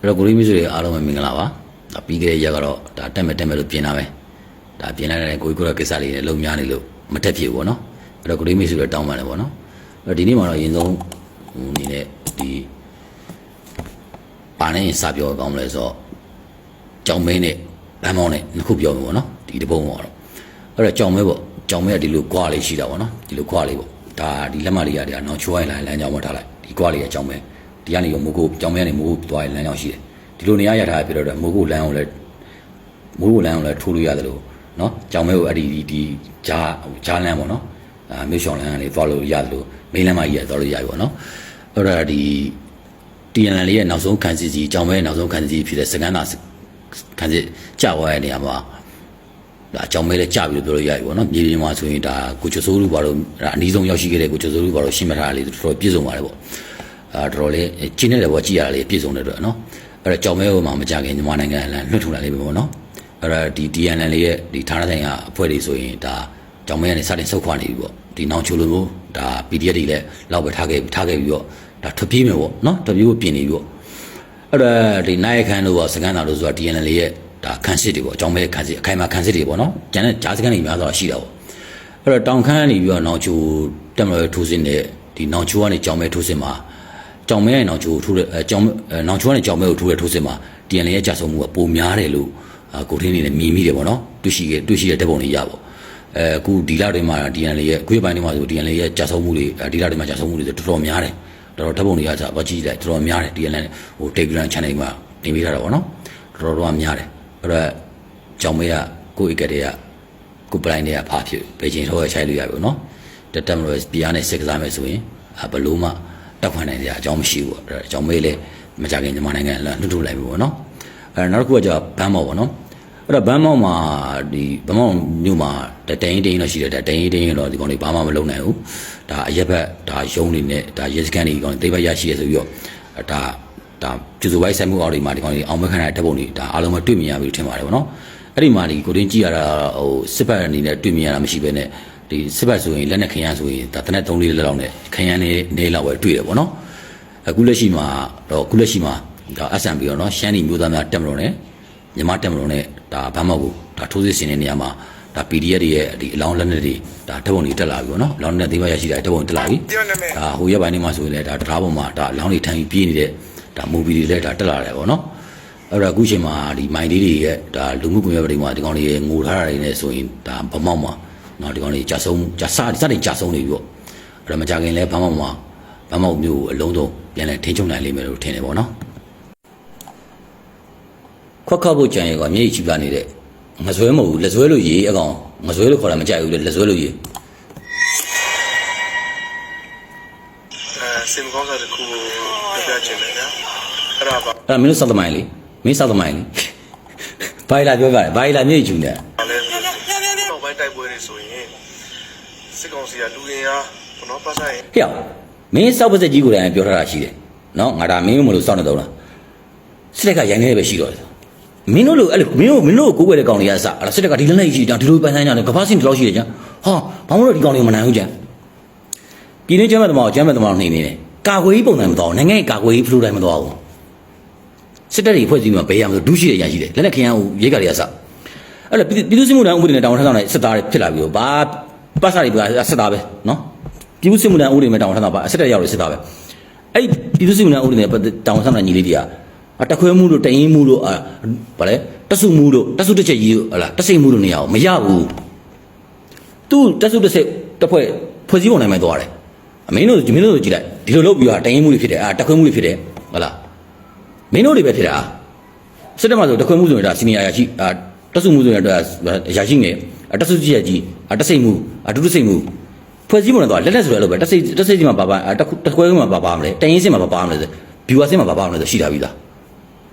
အဲ့တော့ကိုရီးမီဆိုတွေအားလုံးပဲမင်္ဂလာပါဒါပြီးခဲ့တဲ့ရက်ကတော့ဒါတက်မဲ့တက်မဲ့လို့ပြင်လာပဲဒါပြင်လိုက်တဲ့ကိုကြီးကိုရကိစ္စလေးတွေလုံများနေလို့မတက်ဖြစ်ဘူးပေါ့နော်အဲ့တော့ကိုရီးမီဆိုတွေတောင်းပန်တယ်ပေါ့နော်အဲ့တော့ဒီနေ့မှာတော့အရင်ဆုံးဟိုအနေနဲ့ဒီပါနေစပြောကောင်းမလဲဆိုတော့ကြောင်မင်းနဲ့ဗန်းမောင်းနဲ့နှစ်ခုပြောမယ်ပေါ့နော်ဒီတပုံပေါ့တော့အဲ့တော့ကြောင်မဲပေါ့ကြောင်မဲကဒီလိုကွာလေးရှိတာပေါ့နော်ဒီလိုကွာလေးပေါ့ဒါဒီလက်မလေးရတယ်နော်ချိုးလိုက်လိုက်လမ်းကြောင်းမထားလိုက်ဒီကွာလေးကကြောင်မဲ ဒီကနေရောမိုးကိုကြောင်မဲကနေမိုးကိုသွားရင်လမ်းကြောင်းရှိတယ်ဒီလိုနေရာရထားပြတော့တော့မိုးကိုလမ်းအောင်လဲမိုးကိုလမ်းအောင်လဲထိုးလို့ရတယ်လို့နော်ကြောင်မဲကိုအဲ့ဒီဒီဒီဂျာဂျာလမ်းပေါ့နော်အာမြို့ရှောင်းလမ်းကနေသွားလို့ရတယ်လို့မေးလမ်းမကြီးရသွားလို့ရပြီပေါ့နော်အဲ့တော့ဒီ TNL လေးရဲ့နောက်ဆုံးခံစစ်ကြီးအကြောင်းပဲနောက်ဆုံးခံစစ်ကြီးဖြစ်တဲ့စကန်သာခံစစ်ကြာသွားတဲ့နေရာမှာဒါအကြောင်းပဲလည်းကြာပြီလို့ပြောလို့ရပြီပေါ့နော်မြေပြင်မှာဆိုရင်ဒါကိုချစိုးလူဘာလို့ဒါအနည်းဆုံးရောက်ရှိခဲ့တဲ့ကိုချစိုးလူဘာလို့ရှင်းမထားတာလေးတော်တော်ပြည့်စုံပါတယ်ပေါ့ အာတော်တော်လေးကျင်းနေတယ်ပေါ့ကြည်ရတာလေးပြည့်စုံတဲ့အတွက်နော်အဲ့တော့ကြောင်မဲဟိုမှာမကြခင်မြန်မာနိုင်ငံအလံလွှတ်ထုတ်လာလိမ့်မယ်ပေါ့နော်အဲ့တော့ဒီ TNL လေးရဲ့ဒီဌာနဆိုင်ကအဖွဲ့တွေဆိုရင်ဒါကြောင်မဲကနေစတင်ဆုတ်ခွာနေပြီပေါ့ဒီနောင်ချိုလိုမျိုးဒါ PDF တွေလည်းလောက်ပဲထားခဲ့ထားခဲ့ပြီးတော့ဒါထွက်ပြေးမယ်ပေါ့နော်ထွက်ပြေးဖို့ပြင်နေပြီပေါ့အဲ့တော့ဒီနိုင်ခန်းတို့ပေါ့စကန်သားတို့ဆိုတာ TNL လေးရဲ့ဒါခန်းစစ်တွေပေါ့အကြောင်းပဲခန်းစစ်အခိုင်အမာခန်းစစ်တွေပေါ့နော်ကျန်တဲ့ဂျားစကန်တွေများစွာရှိတာပေါ့အဲ့တော့တောင်ခမ်းကနေပြီးတော့နောင်ချိုတက်မလို့ထိုးစင်းတဲ့ဒီနောင်ချိုကနေကြောင်မဲထိုးစင်းမှာ ကြောင်မဲရဲ့နောင်ချိုထိုးတဲ့အဲကြောင်အဲနောင်ချိုကနေကြောင်မဲကိုထိုးတဲ့ထိုးစင်းမှာ TNL ရဲ့ကြာဆုံးမှုကပိုများတယ်လို့အာကိုထင်းနေနဲ့မြင်မိတယ်ပေါ့နော်တွေ့ရှိခဲ့တွေ့ရှိတဲ့ဓာတ်ပုံတွေရပေါ့အဲအခုဒီလတွေမှာ TNL ရဲ့ခွေးပိုင်းတွေမှာဆို TNL ရဲ့ကြာဆုံးမှုတွေဒီလတွေမှာကြာဆုံးမှုတွေဆိုတော်တော်များတယ်တော်တော်ဓာတ်ပုံတွေကကြာဘာကြည့်လိုက်တော်တော်များတယ် TNL ဟို Telegram channel မှာတင်ပေးထားတာပေါ့နော်တော်တော်တော့များတယ်အဲ့တော့ကြောင်မဲကကိုယ့်ဧကတွေကကိုယ်ပလိုင်းတွေကဖာဖြစ်ဘယ်ချိန်တော့ချိုက်လို့ရပြီပေါ့နော်တက်တက်မလို့ PR နဲ့စစ်ကစားမယ်ဆိုရင်ဘလို့မှ တက်ခွန်နိုင်ကြအကြောင်းမရှိဘူးပေါ့အဲ့တော့ကြောင်မဲလည်းမကြခင်မြန်မာနိုင်ငံလှှုပ်ထုတ်လိုက်ပြီပေါ့နော်အဲ့နောက်တစ်ခုကကျဘန်းမော်ပေါ့နော်အဲ့တော့ဘန်းမောက်မှာဒီဘန်းမောက်မြို့မှာတတရင်တင်းတော့ရှိတယ်တတရင်တင်းတော့ဒီကောင်တွေဘာမှမလုပ်နိုင်ဘူးဒါအရက်ဘက်ဒါယုံနေနဲ့ဒါရဲစကန်တွေဒီကောင်တွေတိတ်ဘက်ရရှိရဆိုပြီးတော့ဒါဒါကျူစုပိုက်ဆိုင်မှုအောက်တွေမှာဒီကောင်တွေအောင်မခံတဲ့ဓာတ်ပုံတွေဒါအားလုံးပဲတွေ့မြင်ရပြီထင်ပါတယ်ဗောနော်အဲ့ဒီမှာဒီကိုတင်းကြည့်ရတာဟိုစစ်ဘက်အနေနဲ့တွေ့မြင်ရတာမရှိဘဲနဲ့ ဒီစစ်ဘက်ဆိုရင်လက်နဲ့ခရမ်းဆိုရင်ဒါတနက်3လေးလက်လောက်နဲ့ခရမ်းနေနေလောက်ပဲတွေ့တယ်ဗောနော်အခုလက်ရှိမှာတော့အခုလက်ရှိမှာဒါ SMB ရောနော်ရှမ်းပြည်မျိုးသားများတက်မလို့ ਨੇ မြန်မာတက်မလို့ ਨੇ ဒါဘာမှမဟုတ်ဒါထိုးစစ်ဆင်တဲ့နေရာမှာဒါ PDF တွေရဲ့ဒီအလောင်းလက်နက်တွေဒါတပ်ပုံတွေတက်လာပြီပေါ့နော်အလောင်းလက်နက်သေးပါရရှိတာတပ်ပုံတက်လာပြီဒါဟိုရက်ပိုင်းနေမှာဆိုရင်လည်းဒါတရားပေါ်မှာဒါအလောင်းတွေထိုင်ပြီးပြေးနေတဲ့ဒါမူဗီတွေလည်းဒါတက်လာတယ်ပေါ့နော်အဲ့တော့အခုချိန်မှာဒီမိုင်လေးတွေရဲ့ဒါလူမှုကွန်ရက်တွေမှာဒီကောင်တွေငိုထားတာတွေနဲ့ဆိုရင်ဒါဗမောက်မှာ နော်ဒီကောင်တွေကြာဆုံးကြာစစတင်ကြာဆုံးနေပြီပေါ့အဲ့တော့မကြခင်လဲဗမောက်မှာဗမောက်မျိုးအလုံးစုံပြန်လဲထိန်းချုပ်နိုင်လိမ့်မယ်လို့ထင်တယ်ပေါ့နော်ခွက်ခောက်ဖို့ကြံရကမြေကြီးပါနေတဲ့ငဆွဲမဟုတ်ဘူးလက်ဆွဲလို့ရေးအကောင်ငဆွဲလို့ခေါ်တာမကြိုက်ဘူးလေလက်ဆွဲလို့ရေးအဲစင်ကောင်းစားတစ်ခုကိုပြပြချင်တယ်ဗျာအဲ့ဒါပါအဲ့ဒါမင်းတို့စောက်သမိုင်းလေမင်းစောက်သမိုင်းလေဘာလာပြောပြတယ်ဘာလာမြေကြီးနေ စစ်ကောင်စီကလူရင်အားဘနော်ပတ်ဆိုင်ဟဲ့အောင်မင်းစောက်ပါစက်ကြီးကိုလည်းပြောထားတာရှိတယ်နော်ငါဒါမင်းမလို့စောက်နေတော့လားစစ်တက်ကရိုင်းနေပဲရှိတော့တယ်မင်းတို့လိုအဲ့လိုမင်းတို့မင်းတို့ကိုကိုွယ်တဲ့ကောင်တွေကအစအဲ့ဒါစစ်တက်ကဒီလက်နဲ့ရှိတာဒီလိုပန်းဆိုင်ကြတယ်ကဘာစင်ဒီလောက်ရှိတယ်ကြဟာဘာမှမလို့ဒီကောင်တွေမနိုင်ဘူးကြပြည်နေကျမ်းမဲ့သမားကိုကျမ်းမဲ့သမားကိုနှိမ့်နေတယ်ကာကွယ်ရေးပုံစံမတော်နိုင်ငံရေးကာကွယ်ရေးဖလိုတိုင်းမတော်ဘူးစစ်တပ်တွေဖွဲ့စည်းမှာဘေးရမလို့ဒုရှိရရရှိတယ်လက်နဲ့ခရမ်းကိုရေးကြတွေကစ အဲ့လိုပြည်သူစစ်မှုထမ်းဥပဒေနဲ့တောင်းထမ်းဆောင်တဲ့စစ်သားတွေဖြစ်လာပြီးတော့ဘာပတ်စာတွေပြစစ်သားပဲနော်ပြည်သူစစ်မှုထမ်းဥပဒေနဲ့တောင်းထမ်းဆောင်ပါစစ်တပ်ရောက်လို့စစ်သားပဲအဲ့ပြည်သူစစ်မှုထမ်းဥပဒေနဲ့တောင်းထမ်းဆောင်တဲ့ညီလေးတွေကအတခွဲမှုလို့တရင်မှုလို့အာဗါလဲတဆုမှုလို့တဆုတစ်ချက်ကြီးဟလာတစိတ်မှုလို့နေရအောင်မရဘူးသူတဆုတစ်စိတ်တစ်ဖွဲ့ဖွဲ့စည်းပုံနိုင်မှသွားတယ်အမင်းတို့မင်းတို့ကြည့်လိုက်ဒီလိုလုပ်ပြီးတော့တရင်မှုတွေဖြစ်တယ်အာတခွဲမှုတွေဖြစ်တယ်ဟလာမင်းတို့တွေပဲဖြစ်တာစစ်တပ်မှာဆိုတခွဲမှုဆိုရင်ဒါစီနီယာရရှိအာ တဆုမှုဆိုရင်တော့ရရှိငယ်တဆုကြီးရကြီးတစိတ်မှုအတူတစိတ်မှုဖွဲ့စည်းပုံနဲ့သွားလက်လက်ဆိုရလို့ပဲတစိတ်တစိတ်ကြီးမှာပါပါတခွဲမှာပါပါမလဲတရင်စင်မှာပါပါမလဲဘီဝါစင်မှာပါပါမလဲရှိတာပြီလား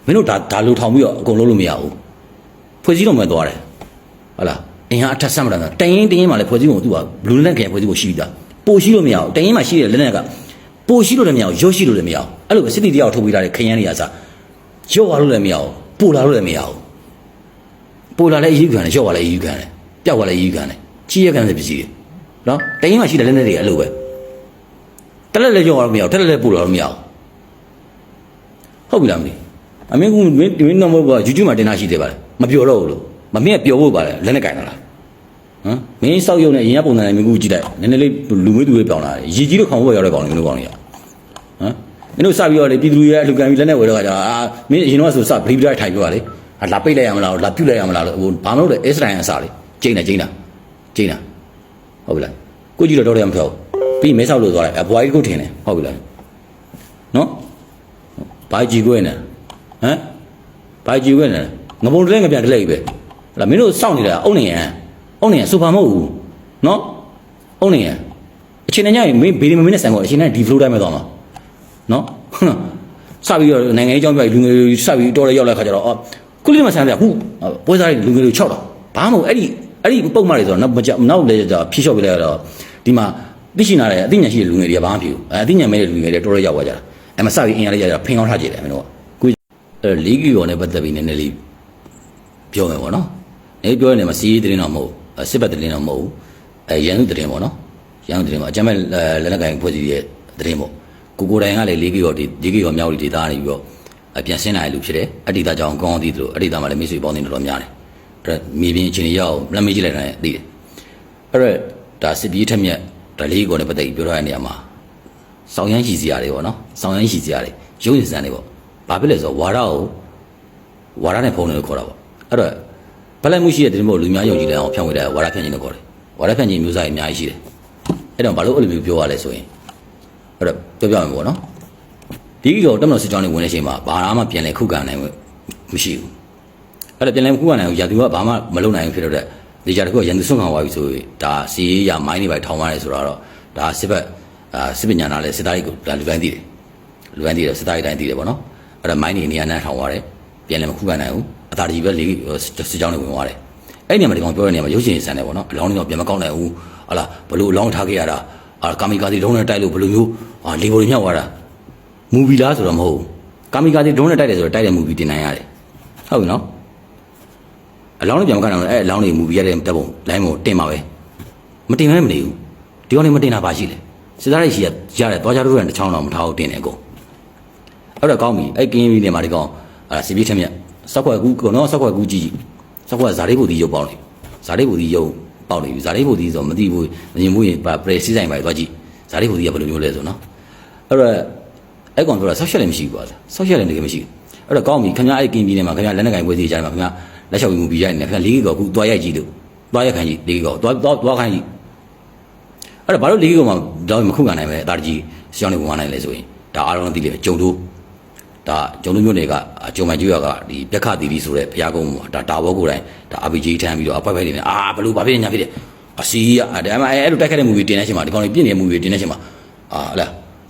မင်းတို့ဒါဒါလိုထောင်ပြီးတော့အကုန်လုံးလို့မရဘူးဖွဲ့စည်းတော့မှသွားတယ်ဟုတ်လားအင်ဟာအထက်ဆက်မတာတရင်တရင်မှလည်းဖွဲ့စည်းပုံသူကဘလူးလက်ခင်ဖွဲ့စည်းပုံရှိပြီးသားပို့ရှိလို့မရဘူးတရင်မှရှိတဲ့လက်နက်ကပို့ရှိလို့လည်းမရဘူးရော့ရှိလို့လည်းမရဘူးအဲ့လိုပဲစစ်တီတရားကိုထုတ်ပေးထားတဲ့ခရမ်းတွေကစားရော့သွားလို့လည်းမရဘူးပို့လာလို့လည်းမရဘူး ပို့လာလည်းအယူခံတယ်ရော့သွားလည်းအယူခံတယ်ပျောက်သွားလည်းအယူခံတယ်ချီးရခံတဲ့ပစ္စည်းတွေနော်တရင်မှရှိတဲ့လက်နက်တွေအဲ့လိုပဲတက်လက်လည်းရော့သွားလို့မရဘူးတက်လက်လည်းပို့လာလို့မရဘူးဟုတ်ပြီလားမသိအမင်းကမင်းမင်းတော့မဟုတ်ပါ YouTube မှာတင်တာရှိသေးပါလားမပြောတော့ဘူးလို့မမင်းကပြောဖို့ပါလေလက်နဲ့ကင်တာလားဟမ်မင်းစောက်ရုံနဲ့အရင်ကပုံစံနဲ့မင်းကူကြည့်လိုက်နည်းနည်းလေးလူမွေးသူတွေပြောင်းလာတယ်ရည်ကြီးလို့ခေါင်းဖို့ရောက်တဲ့ကောင်တွေမင်းတို့ကောင်တွေကဟမ်မင်းတို့စပြီးတော့လေပြည်သူတွေရဲ့အလူကံပြီးလက်နဲ့ဝယ်တော့ကြအာမင်းအရင်တော့ဆိုစဗလီပလိုက်ထိုင်ပြောပါလေဟာ လာပိတ်လိုက်ရမလားလာပြုတ်လိုက်ရမလားလို့ဟိုဘာမလို့လဲအစ္စတိုင်းအစားလေကျိန်းတာကျိန်းတာကျိန်းတာဟုတ်ပြီလားကိုကြည့်တော့တော့ရမထွက်ဘူးပြီးမဲဆောက်လို့သွားလိုက်အဘွားကြီးကိုထင်တယ်ဟုတ်ပြီလားနော်ဘာကြည့်ခွဲနေဟမ်ဘာကြည့်ခွဲနေငပုံတလဲငပြန်တလဲကြီးပဲဟလာမင်းတို့စောင့်နေတာအုံနေရန်အုံနေရန်စူပါမဟုတ်ဘူးနော်အုံနေရန်အချိန်နဲ့ညရင်မင်းဘေးဒီမမင်းနဲ့ဆန်ကောအချိန်နဲ့ဒီ flow တိုင်းပဲသွားမှာနော်စပြီးတော့နိုင်ငံရေးအကြောင်းပြလူငယ်တွေစပြီးတော်ရရောက်လာခါကျတော့ အော်ခုလေးမှဆန်းပြခုပွဲစားတွေလူငယ်တွေ6တော့ဘာမှမဟုတ်အဲ့ဒီအဲ့ဒီပုံမှန်တွေဆိုတော့နောက်မကြနောက်လေကြဖြေလျှော့ပြလိုက်တော့ဒီမှာသိရှိနာတဲ့အသိဉာဏ်ရှိတဲ့လူငယ်တွေကဘာမှမဖြစ်ဘူးအဲအသိဉာဏ်မဲ့တဲ့လူငယ်တွေတော်ရရောက်သွားကြတာအဲ့မှာစပြီးအင်အားလေးကြတာဖင်ကောင်းထားကြတယ်မင်းတို့ကကိုအဲ့လီဂီရောနဲ့ပတ်သက်ပြီးနည်းနည်းလေးပြောမယ်ပေါ့နော်အဲပြောရနေမှာစီးရေးတင်းတော့မဟုတ်စစ်ဘက်တင်းတော့မဟုတ်အဲရန်သူတင်းပေါ့နော်ရန်သူတင်းပေါ့အကြမ်းမဲ့လက်နက်ကိုင်ဖွဲ့စည်းရဲ့တင်းပေါ့ကိုကိုတိုင်ကလည်း၄ကီရောဒီ၄ကီရောမြောက်ဒီဒေတာနေပြီးတော့ အပြန်ဆင်းလာတဲ့လူဖြစ်တယ်အတ္တိတာကြောင့်ကောင်းသိသလိုအတ္တိတာမှာလည်းမိတ်ဆွေပေါင်းနေတော်တော်များတယ်အဲ့တော့မြေပြင်အခြေအနေရောက်လက်မေးကြည့်လိုက်တယ်သိတယ်အဲ့တော့ဒါစစ်ပြေးထက်မြက်ဒါလေးကိုလည်းပတ်သက်ပြီးပြောရတဲ့နေရာမှာစောင်းရမ်းရှိစီရတယ်ပေါ့နော်စောင်းရမ်းရှိစီရတယ်ရုပ်ရည်စံတွေပေါ့ဘာဖြစ်လဲဆိုတော့ဝါရကိုဝါရနဲ့ဖုံးတယ်လို့ခေါ်တာပေါ့အဲ့တော့ဗလက်မှုရှိတဲ့တင်မို့လူများယုံကြည်တဲ့အောင်ဖြန့်ဝေတဲ့ဝါရဖြန့်ခြင်းလို့ခေါ်တယ်ဝါရဖြန့်ခြင်းမျိုးစားတွေအများကြီးရှိတယ်အဲ့တော့ဘာလို့အဲ့လိုမျိုးပြောရလဲဆိုရင်အဲ့တော့ပြောပြမယ်ပေါ့နော် ဒီကတော့တက်မတော်စစ်ကြောင်းတွေဝင်တဲ့အချိန်မှာဘာမှပြန်လဲခုခံနိုင်မရှိဘူးအဲ့တော့ပြန်လဲခုခံနိုင်ဘူးရာသူကဘာမှမလုပ်နိုင်ဘူးဖြစ်တော့တဲ့ဒီကြတစ်ခုကရန်သူဆွန့်ခံသွားပြီဆိုရင်ဒါစီရေးရမိုင်းတွေပဲထောင်ရတယ်ဆိုတော့ဒါစစ်ဘက်အာစစ်ပညာနာလဲစစ်သားကြီးကိုဒါလူတိုင်းသိတယ်လူတိုင်းသိတယ်စစ်သားကြီးတိုင်းသိတယ်ပေါ့နော်အဲ့တော့မိုင်းတွေနေရာနဲ့ထောင်ရတယ်ပြန်လဲမခုခံနိုင်ဘူးအသာတကြီးပဲလေစစ်ကြောင်းတွေဝင်သွားတယ်အဲ့ဒီနေရာမှာဒီကောင်ပြောတဲ့နေရာမှာရုပ်ရှင်ဆန်တယ်ပေါ့နော်အလောင်းတွေတော့ပြန်မကောက်နိုင်ဘူးဟာလားဘလို့အလောင်းထားခဲ့ရတာအာကာမီကာစီလုံးနဲ့တိုက်လို့ဘလို့မျိုးဟာလေဘိုတွေမြောက်သွားတာ မူဗီလားဆိုတော့မဟုတ်ဘူးကာမီကာစီလုံးနဲ့တိုက်တယ်ဆိုတော့တိုက်တဲ့မူဗီတင်နိုင်ရတယ်ဟုတ်ပြီနော်အလောင်းတွေပြန်မကောက်နိုင်ဘူးအဲ့အလောင်းတွေမူဗီရတဲ့တပ်ပုံလိုင်းပုံတင်ပါပဲမတင်မဲမနေဘူးဒီကောင်တွေမတင်တာပါရှိလေစစ်သားတွေရှိရရတယ်သွားကြတော့တဲ့ချောင်းတော့မထားဘူးတင်တယ်ကိုအဲ့တော့ကောင်းပြီအဲ့ကင်းပြီးနေမှာဒီကောင်အာစီပြည့်ထက်မြက်စောက်ခွက်ကူကောနော်စောက်ခွက်ကူကြည့်စောက်ခွက်ဇာတိဘူတီရုပ်ပေါက်နေဇာတိဘူတီရုပ်ပေါက်နေပြီဇာတိဘူတီဆိုမသိဘူးမမြင်ဘူးရင်ပရေစီဆိုင်ပါသွားကြည့်ဇာတိဘူတီကဘယ်လိုမျိုးလဲဆိုနော်အဲ့တော့ အဲ့ကောင်ပြောတာဆောက်ရှက်လည်းမရှိဘူးကွာဆောက်ရှက်လည်းတကယ်မရှိဘူးအဲ့တော့ကောင်းပြီခင်ဗျားအဲ့ကင်းပြီးနေမှာခင်ဗျားလက်နက်ကင်ပွဲစီကြတယ်မှာခင်ဗျားလက်လျှောက်ပြီးမူပြီးရိုက်နေခင်ဗျားလေးကောကူသွားရိုက်ကြည့်လို့သွားရိုက်ခိုင်းကြည့်လေးကောသွားသွားသွားခိုင်းကြည့်အဲ့တော့ဘာလို့လေးကောမှာတော့မခုခံနိုင်ပဲအတားကြီးရှောင်းနေဝင်နိုင်လဲဆိုရင်ဒါအားလုံးသိလိမ့်မယ်ဂျုံတို့ဒါကျုံလူမျိုးတွေကကျုံမိုင်ကျွေးရကဒီပြက်ခတီတီဆိုတဲ့ဘုရားကုန်းမှာဒါတာဘောကိုယ်တိုင်ဒါ RPG ထမ်းပြီးတော့အပိုက်ပိုက်တွေနဲ့အာဘလို့ဘာဖြစ်နေညာဖြစ်တယ်အစီရဒါမှအဲ့လိုတက်ခဲ့တဲ့ movie တင်တဲ့ချိန်မှာဒီကောင်တွေပြည့်နေတဲ့ movie တင်တဲ့ချိန်မှာအာဟလာ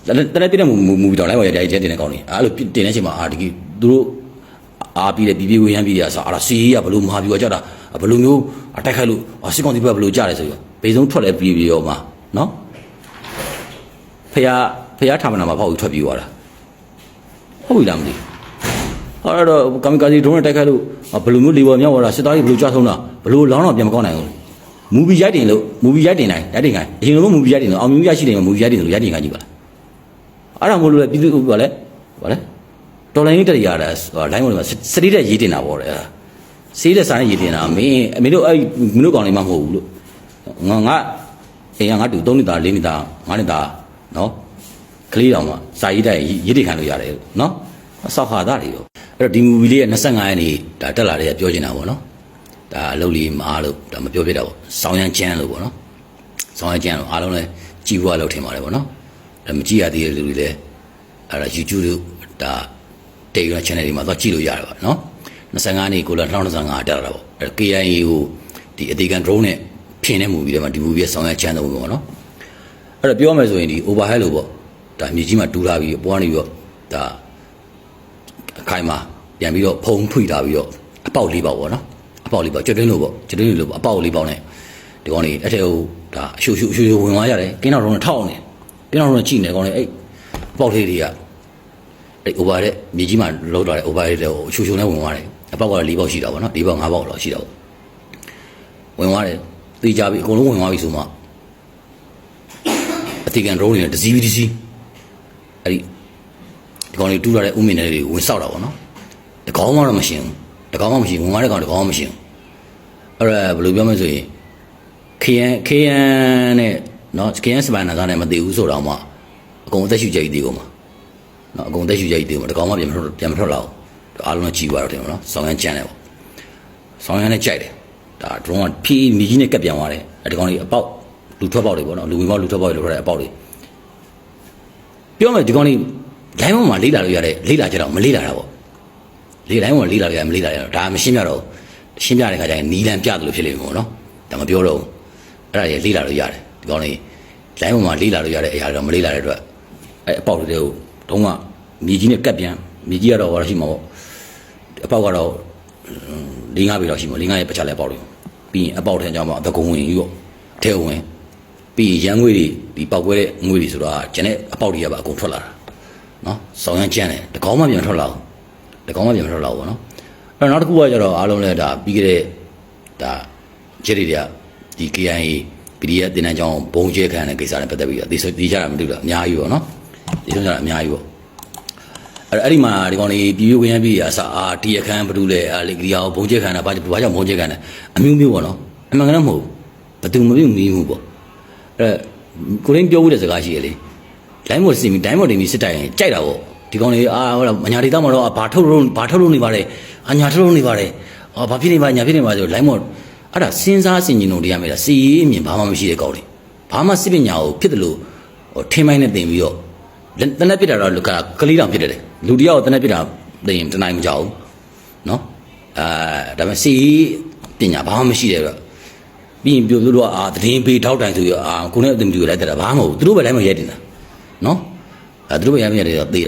တနေ့တနေ့ပြည့်တဲ့ movie တော့လိုက်ပါရတဲ့တင်တဲ့ကောင်တွေအဲ့လိုတင်တဲ့ချိန်မှာအာဒီသူတို့အာပြီးတဲ့ပြီးပြီးဝေးရမ်းပြီးရဆိုအာစီရဘလို့မဟာပြီးတော့ကြတာဘလို့မျိုးအတိုက်ခိုက်လို့စစ်ကောင်စီဘက်ဘလို့ကြတယ်ဆိုပြီးဘေးဆုံးထွက်လဲပြီးပြီးတော့မှာနော်ဖះဖះထာမနာမှာဖောက်ပြီးထွက်ပြီးသွားတာဟုတ်ပြီလားမသိဘူးအဲ့တော့ကမ္ဘာစီဒုံးနဲ့တိုက်ခိုက်လို့ဘယ်လိုမျိုးလေပေါ်မြောက်သွားတာစစ်သားကြီးဘယ်လိုကြဆုံးတာဘယ်လိုလောင်းတော့ပြန်မကောင်းနိုင်ဘူးမူဗီရိုက်တင်လို့မူဗီရိုက်တင်နိုင်ရိုက်တင်ခိုင်းအရင်ကမူဗီရိုက်တင်လို့အောင်မြင်ရရှိတယ်မူဗီရိုက်တင်လို့ရိုက်တင်ခိုင်းကြည့်ပါလား အဲ့ဒါမို့လို့ပြည်သူကလည်းဗာလဲတော်လိုင်းတက်ရတာလိုင်းပေါ်မှာစတိတဲ့ရေးတင်တာပေါ့လေစေးတဲ့စာနဲ့ရေးတင်တာမင်းအမေတို့အဲ့မင်းတို့ကောင်လေးမှမဟုတ်ဘူးလို့ငါငါအိမ်ကငါတူ3နှစ်သား4နှစ်သား5နှစ်သားနော်ကလေးတော်မှာစာရေးတိုက်ရေးတင်ခံလို့ရတယ်နော်ဆောက်ဟာသားတွေတော့အဲ့တော့ဒီမူဗီလေးရဲ့25ရက်နေ့ဒါတက်လာတဲ့ပြောချင်တာပေါ့နော်ဒါအလုပ်လေးမအားလို့ဒါမပြောပြတာပေါ့ဆောင်းရမ်းချမ်းလို့ပေါ့နော်ဆောင်းရမ်းချမ်းလို့အားလုံးလည်းကြည့်ဖို့အလုပ်ထင်ပါတယ်ပေါ့နော် ဒါမကြည့်ရသေးတဲ့လူတွေလည်းအဲ့ဒါ YouTube တို့ဒါ Telegram channel တွေမှာသွားကြည့်လို့ရတယ်ပေါ့နော်25နေ့ကိုလာ2025တက်လာတာပေါ့အဲ့ KIA ကိုဒီအသေးခံ drone နဲ့ဖြင်းတဲ့မူဗီတွေမှာဒီမူဗီရဲ့ဆောင်းရမ်းချမ်းတော့ပေါ့နော်အဲ့တော့ပြောမယ်ဆိုရင်ဒီ overhead လို့ပေါ့ဒါမြေကြီးမှာတူးထားပြီးအပေါ်ကနေပြီးတော့ဒါအခိုင်မှာပြန်ပြီးတော့ဖုံထွေထားပြီးတော့အပေါက်လေးပေါက်ပေါ့နော်အပေါက်လေးပေါက်ကျွတ်တွင်းလို့ပေါ့ကျွတ်တွင်းလို့ပေါ့အပေါက်လေးပေါက်နဲ့ဒီကောင်လေးအထက်ဟိုဒါအရှူရှူအရှူရှူဝင်သွားရတယ်ကင်းတော်တော့ထောက်နေ ကင်းတော်တော့ကြည့်နေကောင်လေးအဲ့အပေါက်လေးတွေကအဲ့ over တဲ့မြေကြီးမှာလောက်ထားတဲ့ over တဲ့ဟိုအရှူရှူနဲ့ဝင်သွားတယ်အပေါက်ကလည်း၄ပေါက်ရှိတာပေါ့နော်၄ပေါက်၅ပေါက်လောက်ရှိတာပေါ့ဝင်သွားတယ်သိကြပြီအကုန်လုံးဝင်သွားပြီဆိုမှအတီကန်ဒရုန်းတွေနဲ့တစည်းပြီးတစည်းအဲ့ဒီဒီကောင်လေးတူးလာတဲ့ဥမင်တွေဝင်ဆောက်တာပေါ့နော်ကောင်မှတော့မရှင်းဘူးတကောင်မှမရှိဘူးဝင်သွားတဲ့ကောင်တကောင်မှမရှင်းဘူးအဲ့ဒါဘယ်လိုပြောမလဲဆိုရင်ခရန်ခရန်နဲ့ နော်ခရန်စပန်နာသားနဲ့မသိဘူးဆိုတော့မှအကုန်အသက်ရှူကြိတ်သေးကုန်မှာနော်အကုန်အသက်ရှူကြိတ်သေးကုန်တကောင်မှပြန်မထွက်ပြန်မထွက်လာဘူးအားလုံးကကြီးသွားတော့တယ်နော်ဆောင်းရမ်းကြမ်းတယ်ပေါ့ဆောင်းရမ်းနဲ့ကြိုက်တယ်ဒါ drone ကဖြီးမြေကြီးနဲ့ကပ်ပြန်သွားတယ်အဲ့ဒီကောင်ကြီးအပေါက်လူထွက်ပေါက်တွေပေါ့နော်လူဝင်ပေါက်လူထွက်ပေါက်တွေလို့ခေါ်တဲ့အပေါက်တွေပြောမယ်ဒီကောင်လေးလိုင်းပေါ်မှာလေးလာလို့ရတယ်လေးလာကြတော့မလေးလာတာပေါ့လေးလိုင်းပေါ်မှာလေးလာလို့ရမလေးလာရတော့ဒါမရှင်းပြတော့ဘူးရှင်းပြတဲ့ခါကျရင်နီလန်ပြတယ်လို့ဖြစ်လိမ့်မယ်ပေါ့နော်ဒါမပြောတော့ဘူးအဲ့ဒါကြီးလေးလာလို့ရတယ် ဒီကောင်လေးလိုင်းပေါ်မှာလေးလာလို့ရတဲ့အရာတွေတော့မလေးလာတဲ့အတွက်အဲ့အပေါက်တွေကိုတုံးကမြေကြီးနဲ့ကပ်ပြန်မြေကြီးကတော့ဟောရှိမှာပေါ့အပေါက်ကတော့၄၅ပေတော့ရှိမှာ၄၅ရဲ့ပချလဲအပေါက်တွေပြီးရင်အပေါက်ထဲကျတော့အတကုံဝင်ကြီးပေါ့အထဲဝင်ပြီးရင်ရန်ငွေတွေဒီပောက်ကွဲတဲ့ငွေတွေဆိုတာကျန်တဲ့အပေါက်တွေကပါအကုန်ထွက်လာတာနော်ဆောင်းရမ်းကျန်တယ်တကောင်းမှပြန်ထွက်လာဘူးတကောင်းမှပြန်မထွက်လာဘူးပေါ့နော်အဲ့တော့နောက်တစ်ခုကကျတော့အားလုံးလည်းဒါပြီးခဲ့တဲ့ဒါဂျက်တွေတွေကဒီ KIA PDF တင်တန်းကြောင်းဘုံကျဲခံတဲ့ကိစ္စနဲ့ပတ်သက်ပြီးတော့ဒီဆိုဒီကြတာမသိဘူးလားအများကြီးပေါ့နော်ဒီဆိုကြတာအများကြီးပေါ့အဲ့အဲ့ဒီမှာဒီကောင်လေးပြည်ပြဝင်ရပြီးအစားအာတီအခန်းဘဒူလေအာလေကရီယာကိုဘုံကျဲခံတာဘာဘာကြောင့်ဘုံကျဲခံတာအမျိုးမျိုးပေါ့နော်အမှန်ကန်တော့မဟုတ်ဘူးဘယ်သူမပြုတ်မီးဘူးပေါ့အဲ့ကိုရင်းပြောဦးတဲ့စကားရှိရလေလိုင်းမော်စီမီဒိုင်းမော်တင်ပြီးစစ်တိုင်ရင်ကြိုက်တာပေါ့ဒီကောင်လေးအာဟိုမညာဒေတာမှာတော့ဘာထုတ်လို့ဘာထုတ်လို့နေပါလဲအညာထုတ်လို့နေပါလဲအာဘာဖြစ်နေပါညာဖြစ်နေပါဆိုလိုင်းမော် အဲ့ဒါစဉ်းစားဆင်ခြင်လို့တရားမဲ့တာစီရေးအမြင်ဘာမှမရှိတဲ့ကောင်လေးဘာမှစစ်ပညာကိုဖြစ်တယ်လို့ဟိုထင်းမိုင်းနဲ့တင်ပြီးတော့တနက်ပြစ်တာတော့လူကကလေးတောင်ဖြစ်တယ်လေလူတယောက်တနက်ပြစ်တာတင်ရင်တနိုင်မကြောက်ဘူးနော်အာဒါပေမဲ့စီရေးပညာဘာမှမရှိတဲ့တော့ပြီးရင်ပြောသူတို့ကအာသတင်းပေးထောက်တိုင်ဆိုရအာကိုနဲ့အတင်တူလိုက်တဲ့တာဘာမှမဟုတ်ဘူးသူတို့ပဲတိုင်းမရဲတင်တာနော်အဲသူတို့ပဲရိုင်းမရဲတယ်တော့သိတယ်